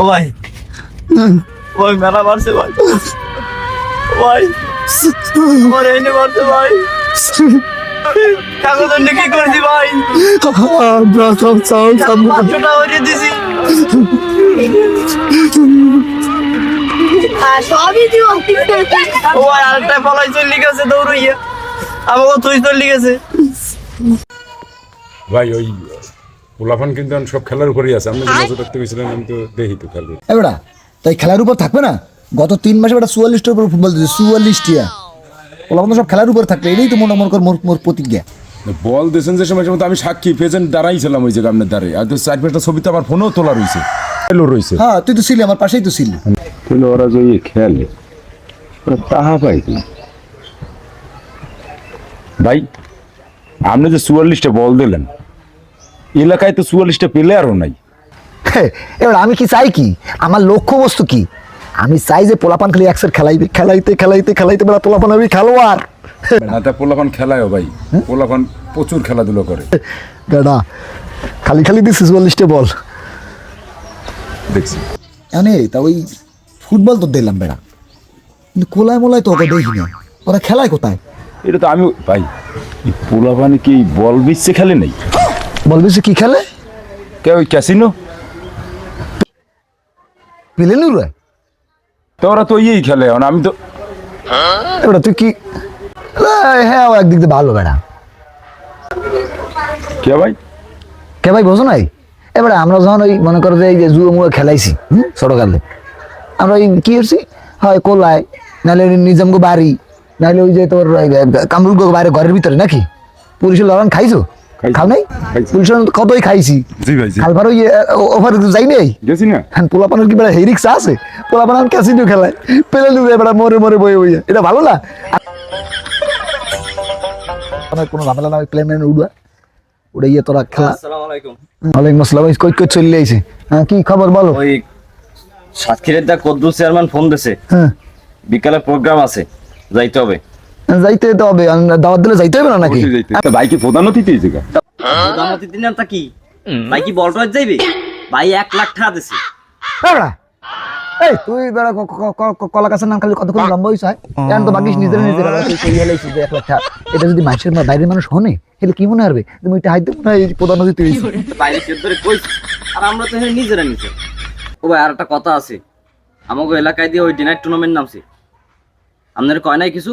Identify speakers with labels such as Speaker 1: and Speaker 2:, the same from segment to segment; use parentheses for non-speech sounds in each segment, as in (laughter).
Speaker 1: ও ভাই। ওই মেলা মারছে ভাই। ভাই আমার এনে মারছে ভাই। কাগজ অন্য কি করছি ভাই? পাঁচশোটা হরিয়ে দিছি।
Speaker 2: সবই দিব।
Speaker 1: ও ভাই আরেকটা পলাই চলে গেছে দৌড়ইয়া। আমাকে তুই চলে গেছে।
Speaker 3: ভাই ওই পোলাফান কিন্তু সব খেলার উপরেই আছে। আপনি যে নজর রাখতে গেছিলেন আমি তো দেখি তো খেলবে
Speaker 4: এবারা তাই খেলার উপর থাকবে না? গত তিন মাসে একটা চুয়াল্লিশটার উপর ফুটবল দিচ্ছে চুয়াল্লিশটিয়া। সব খেলার উপর থাকবে এটাই তো মনে মনে কর মোর মোর প্রতিজ্ঞা।
Speaker 3: বল দিয়েছেন যে সময় সময় আমি সাক্ষী পেয়েছেন দাঁড়াইছিলাম ওই জায়গায় আপনার দাঁড়িয়ে আর তো চার পাঁচটা ছবি তো আমার ফোনেও তোলা রয়েছে এলো রয়েছে।
Speaker 4: হ্যাঁ তুই তো ছিলি আমার পাশেই তো ছিলি।
Speaker 5: ওরা যদি খেলে তাহা পাই ভাই আপনি যে চুয়াল্লিশটা বল দিলেন এলাকায় তো চুয়াল্লিশটা প্লেয়ারও নাই।
Speaker 4: এবার আমি কি চাই কি? আমার লক্ষ্য বস্তু কি? আমি চাই যে পোলাপান খালি একসের খেলাইবে খেলাইতে খেলাইতে খেলাইতে বেলা পোলাপান আমি খেলোয়াড়।
Speaker 3: না তা পোলাফান খেলায়ও ভাই। পোলাফান প্রচুর খেলাধুলো করে।
Speaker 4: বেড়া খালি খালি দিস চুয়াল্লিশটা বল।
Speaker 3: দেখছি।
Speaker 4: এনে তা ওই ফুটবল তো দিলাম বেড়া। কিন্তু কোলায় মোলায় তো ওকে দেখি না ওরা খেলায় কোথায়?
Speaker 5: এটা তো আমি ভাই পোলাপানি কি বল বিচ্ছে খেলে নেই?
Speaker 4: বলবি সে কি খেলে?
Speaker 5: কে ওই ক্যাসিনো? তো ওরা তো ইয়েই খেলে এখন আমি তো
Speaker 4: এবার তুই কি হ্যাঁ ও একদিক দিয়ে ভালো বেড়া।
Speaker 5: কে ভাই?
Speaker 4: কে ভাই বোঝো নাই? এবারে আমরা যখন ওই মনে করো যে এই যে জুয়ো মুয়ে খেলাইছি হুম ছোটকালে আমরা ওই কি করছি? হয় কোলায় নাহলে ওই নিজামগো বাড়ি নাহলে ওই যে তোর কামরুলগো বাড়ি ঘরের ভিতরে নাকি? পুলিশের লড়ান খাইছি। খাও নাই?
Speaker 5: খাইছি।
Speaker 4: কতই খাইছি।
Speaker 3: জি ভাই
Speaker 4: খালবার ওই ওভার যাই নেই
Speaker 5: গেছি না?
Speaker 4: হ্যাঁ পোলাপানের কি বেড়া হেরিক্স আছে? পোলাপান ক্যাসিনো খেলায়। পেলে লুবে বেড়া মরে মরে বয়ে বইয়া এটা ভালো না? আমার কোনো ঝামেলা না প্লেন তোরা খেলা।
Speaker 1: আসসালামু আলাইকুম।
Speaker 4: ওয়ালাইকুম আসসালাম। কই কই চলে আইছে হ্যাঁ কি খবর বলো?
Speaker 1: ওই সাতক্ষীরের দা কদ্দু চেয়ারম্যান ফোন দিছে।
Speaker 4: হ্যাঁ
Speaker 1: বিকালে প্রোগ্রাম আছে। যাইতে হবে।
Speaker 4: যাইতে তো হবে দাওয়াত দিলে যাইতে হবে না নাকি?
Speaker 5: ভাই কি প্রধান অতিথি জায়গা
Speaker 1: প্রধান অতিথি নামটা কি? ভাই কি বল টয় যাইবে? ভাই এক লাখ টাকা দিছে।
Speaker 4: এই তুই বেড়া কলা গাছের নাম খালি কতক্ষণ লম্বা হইছ এখন তো বাকিস নিজের নিজের এক লাখ টাকা। এটা যদি মানুষের মা- বাইরের মানুষ হনে তাহলে কি মনে হবে? তুমি এটা হাইতে মনে হয় প্রধান অতিথি হইছে
Speaker 1: বাইরে কেউ ধরে কইছে। আর আমরা তো এখানে নিজেরা নিচে ও ভাই আর একটা কথা আছে। আমাকে এলাকায় দিয়ে ওই ডিনার টুর্নামেন্ট নামছে। আপনার কয় নাই কিছু?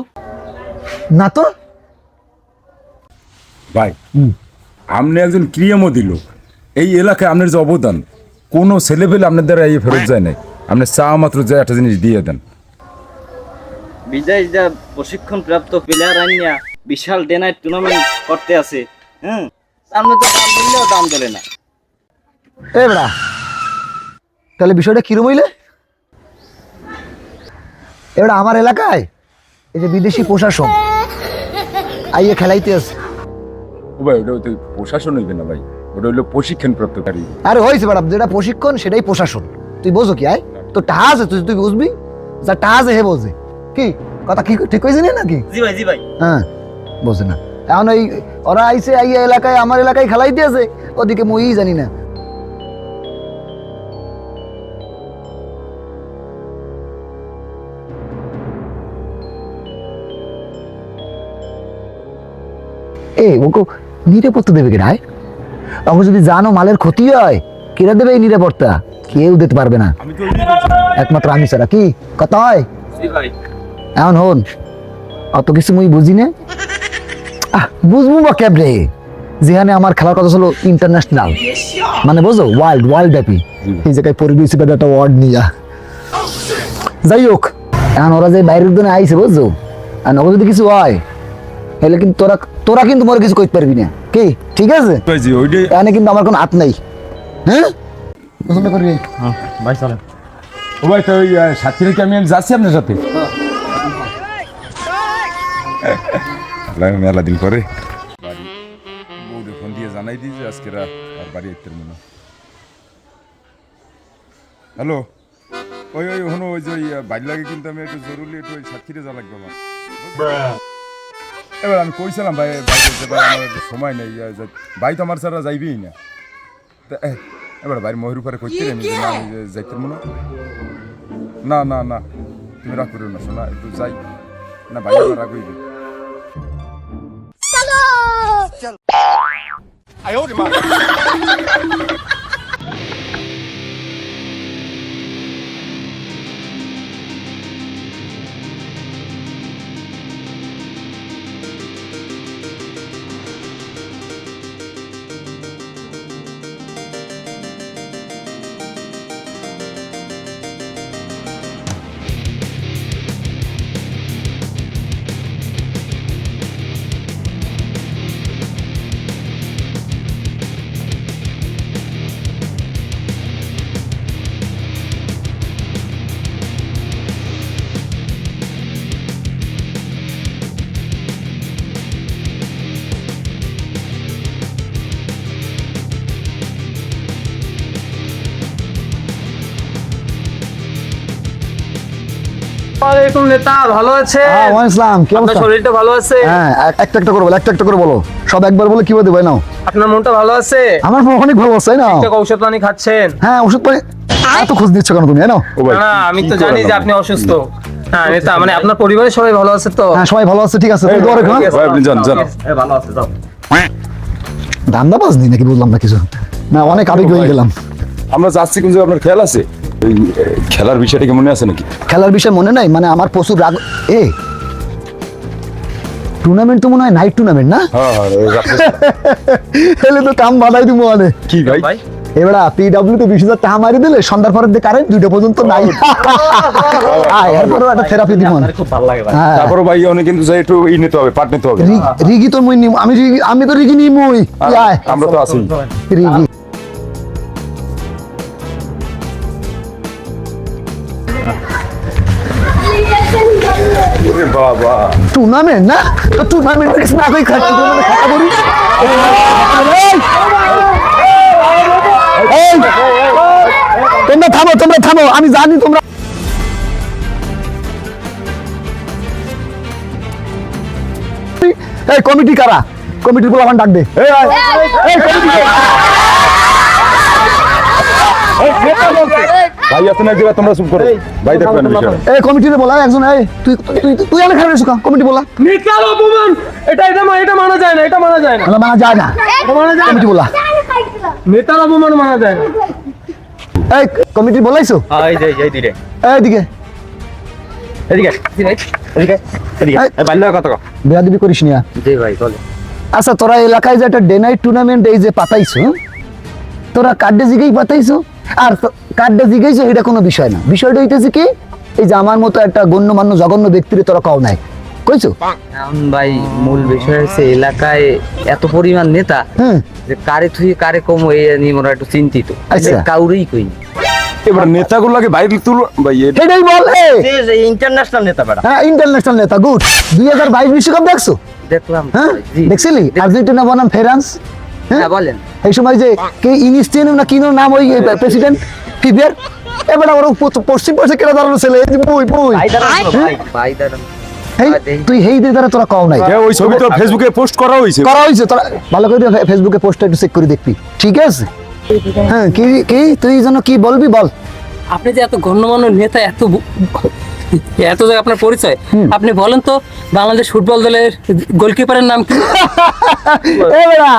Speaker 4: না তো?
Speaker 3: ভাই আপনি একজন ক্রিয়ামোদী লোক এই এলাকায় আপনার যে অবদান কোনো ছেলে পেলে আপনার দ্বারা এই ফেরত যায় নাই। আপনি চা মাত্র যে একটা জিনিস দিয়ে দেন।
Speaker 1: বিদায় যা প্রশিক্ষণ প্রাপ্ত প্লেয়ার আনিয়া বিশাল ডে নাইট টুর্নামেন্ট করতে আছে হ্যাঁ সামনে তো দাম দিলেও দাম ধরে না।
Speaker 4: এ বেড়া তাহলে বিষয়টা কিরম হইলে? এবার আমার এলাকায় এই যে বিদেশি প্রশাসন আইয়ে খেলাইতে আছে।
Speaker 3: ও ভাই ওটা তো প্রশাসন হইবে না ভাই। ওটা হইল প্রশিক্ষণ প্রাপ্তকারী
Speaker 4: আরে হয়েছে ম্যাডাম যেটা প্রশিক্ষণ সেটাই প্রশাসন। তুই বোঝো কি আয়। তো টাহা আছে তুই তুই বুঝবি? যা টাহা আছে হে বোঝে। কি? কথা কি ঠিক হয়েছে না নাকি?
Speaker 1: জি ভাই জি ভাই।
Speaker 4: হ্যাঁ বোঝে না। এখন ওই ওরা আইছে আইয়া এলাকায় আমার এলাকায় খেলাইতে আছে। ওদিকে মুই জানি না। এ ওকে নিরাপত্তা দেবে কেনা ওকে যদি জানো মালের ক্ষতি হয় কেরা দেবে এই নিরাপত্তা? কেউ দিতে পারবে না। একমাত্র আমি ছাড়া। কি? কথা হয়? এখন হন। অত কিছু মুই বুঝি না। আহ, বুঝব বা ক্যাবরে যেখানে আমার খেলার কথা ছিল ইন্টারন্যাশনাল মানে বুঝো? ওয়ার্ল্ড ওয়ার্ল্ড ব্যাপী এই জায়গায় পরিবেশ একটা ওয়ার্ড নিয়ে। যাই হোক এখন ওরা যে বাইরের দিনে আইছে বুঝছ আর ওকে যদি কিছু হয় তাহলে কিন্তু তোরা তোরা কিন্তু মরে কিছু করতে পারবি না। কি? ঠিক আছে?
Speaker 3: ভাই
Speaker 4: এখানে কিন্তু আমার কোনো হাত নাই। হ্যাঁ? পছন্দ করবি?
Speaker 1: ভাই চলেন।
Speaker 3: ও ভাই তো ওই আহ, কি আমি যাচ্ছি আপনার সাথে? মেলা দিন পরে। বাড়ি। বউরে ফোন দিয়ে জানাই দিয়েছে আজকে রাত আর বাড়ি আইতে মনে হ্যালো? ওই ওই হনো ওই যে ওই বাড়ি লাগে কিন্তু আমি একটু জরুরি একটু ওই সাতক্ষীরে যা লাগবে আমার। এবার আমি কইছিলাম ভাই ভাই বলছে, ভাই আমার সময় নেই ভাই তো আমার ছাড়া যাইবেই না। তা, এ, এবার ভাই ময়ূর উপরে করতে রে আমি যে না আমি যে যাইতে মনে। না না না তুমি রাগ করিও না শোনা একটু যাই। না ভাই আবার রাগ হইবে। (laughs)
Speaker 2: ওয়ালাইকুম নেতা ভালো আছে?
Speaker 4: হ্যাঁ ওয়ালাইকুম আসসালাম কি অবস্থা?
Speaker 2: শরীরটা ভালো আছে?
Speaker 4: হ্যাঁ একটা একটা করে বলো একটা একটা করে বলো। সব একবার বলে কি বলতে ভাই নাও?
Speaker 2: আপনার মনটা ভালো আছে?
Speaker 4: আমার মন অনেক ভালো আছে না?
Speaker 2: ঠিকঠাক ঔষধ পানি খাচ্ছেন?
Speaker 4: হ্যাঁ ওষুধ পানি এত খোঁজ দিচ্ছ কেন তুমি জানো
Speaker 2: না? আমি
Speaker 5: কি
Speaker 2: তো জানি যে আপনি? অসুস্থ। হ্যাঁ নেতা মানে আপনার পরিবারের সবাই ভালো আছে তো?
Speaker 4: হ্যাঁ সবাই ভালো আছে ঠিক আছে তুমি দোয়া রেখো হ্যাঁ?
Speaker 5: ভাই আপনি যান যান।
Speaker 1: ভালো আছে যাও।
Speaker 4: ধান্দা নেই নাকি বুঝলাম না কিছু। না অনেক আবেগ হয়ে গেলাম।
Speaker 5: আমরা যাচ্ছি কিন্তু আপনার খেয়াল আছে? এই খেলার বিষয়টা কি মনে আছে নাকি?
Speaker 4: খেলার বিষয় মনে নাই? মানে আমার প্রচুর রাগ এ টুর্নামেন্ট তো মনে হয় নাইট টুর্নামেন্ট না?
Speaker 5: হ্যাঁ হ্যাঁ (laughs)
Speaker 4: তো কাম দিব মানে।
Speaker 5: কি ভাই?
Speaker 2: ভাই?
Speaker 4: এবার পিডব্লিউ তে বিশ হাজার টাকা মারি দিলে সন্ধ্যার পরের দিকে কারেন্ট দুইটা পর্যন্ত নাই। (laughs) এরপরেও একটা থেরাপি দিব
Speaker 1: ভাই।
Speaker 4: হ্যাঁ।
Speaker 5: তারপরে ভাই অনেক কিন্তু যাই একটু ই নিতে হবে পাট নিতে হবে।
Speaker 4: রিগি তো মুই নিম আমি আমি তো রিগি নিমুই।
Speaker 5: আর আমরা তো আছি।
Speaker 4: রিগি। টুর্নামেন্ট না তো না টুর্নামেন্ট করি! তোমরা থামো তোমরা থামো, আমি জানি তোমরা এই, কমিটি কারা কমিটির বলে আমার ডাক দে এই কমিটি?
Speaker 5: ভাই আছে না একবার তোমরা চুপ করো। ভাই দেখবেন বিষয়।
Speaker 4: এই কমিটিতে বলা একজন এই তুই তুই তুই- অনেক খারাপ সুখা কমিটি বলা।
Speaker 2: নেতার অপমান! এটা এটা মা- এটা মানা যায় না এটা মানা যায় না।
Speaker 4: না মানা যায় না।
Speaker 2: এটা মানা যায়
Speaker 4: কমিটি বলা।
Speaker 2: নেতার অপমান মানা যায় না।
Speaker 4: এই কমিটি বলাইছো?
Speaker 1: হ্যাঁ, এই যে এই দিরে
Speaker 4: এইদিকে
Speaker 1: এদিকে আসি ভাই এদিকে এদিকে
Speaker 4: এই-
Speaker 1: বাল্য কত কো
Speaker 4: বেয়াদবি করিস নিয়া
Speaker 1: জি ভাই চলে
Speaker 4: আচ্ছা তোরা এলাকায় যে একটা ডে নাইট টুর্নামেন্ট এই যে পাতাইছো তোরা কার্ডে জিগেই পাতাইছো? আর তো- কার্ডে জিগেইছো এটা কোনো বিষয় না। বিষয়টা হইতেছে কি এই যে আমার মতো একটা গণ্যমান্য জঘন্য ব্যক্তির তোরা কাউ নাই। কইছো?
Speaker 6: এখন ভাই মূল বিষয় হচ্ছে এলাকায় এত পরিমাণ নেতা যে কারে থুই কারে কম এই নিয়ে মোরা একটু চিন্তিত।
Speaker 4: আচ্ছা।
Speaker 6: কাউরেই কই
Speaker 5: এবার নেতাগুলোকে বাইরে তুলো ভাই এ-
Speaker 4: সেটাই বল
Speaker 1: ইন্টারন্যাশনাল নেতা বেড়া
Speaker 4: হ্যাঁ ইন্টারন্যাশনাল নেতা গুড। দুই হাজার বাইশ বিশ্বকাপ দেখছ?
Speaker 6: দেখলাম।
Speaker 4: হ্যাঁ? দেখছিলি? আর্জেন্টিনা বনাম ফেরান্স। হ্যাঁ?
Speaker 6: হ্যাঁ বলেন।
Speaker 4: এই সময় যে কে ইনিস্টিয়ান না কিনো নাম ওই প্রেসিডেন্ট ফিফিয়ার? এবার ওরা পশ্চিম পাশে কেটে দাঁড়ানো ছেলে? এই যে বই
Speaker 6: এই-
Speaker 4: তুই হেই দে দ্বারা তোরা কও নাই।
Speaker 5: ওই ছবি তো ফেসবুকে পোস্ট করা হয়েছে
Speaker 4: করা হয়েছে তোরা ভালো করে ফেসবুকে পোস্টটা একটু চেক করে দেখবি। ঠিক আছে? হ্যাঁ কি কি তুই যেন কি বলবি বল।
Speaker 7: আপনি যে এত গণ্যমান্য নেতা এত এত জায়গায় আপনার পরিচয়। আপনি বলেন তো বাংলাদেশ ফুটবল দলের গোলকিপারের নাম কি?
Speaker 4: এবারা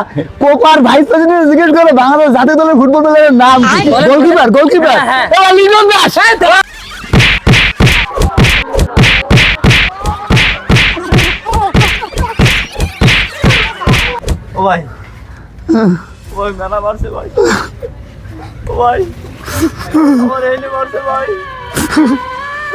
Speaker 4: কোপার ভাইস প্রেসিডেন্ট জিজ্ঞেস করে বাংলাদেশ জাতীয় দলের ফুটবল দলের নাম কি? Goalkeeper goalkeeper.
Speaker 7: হ্যাঁ,
Speaker 4: এবার লিটন দাস
Speaker 1: ও ভাই ও ভাই। মেলা মারছে ভাই। ভাই। আমার এনে মারছে ভাই।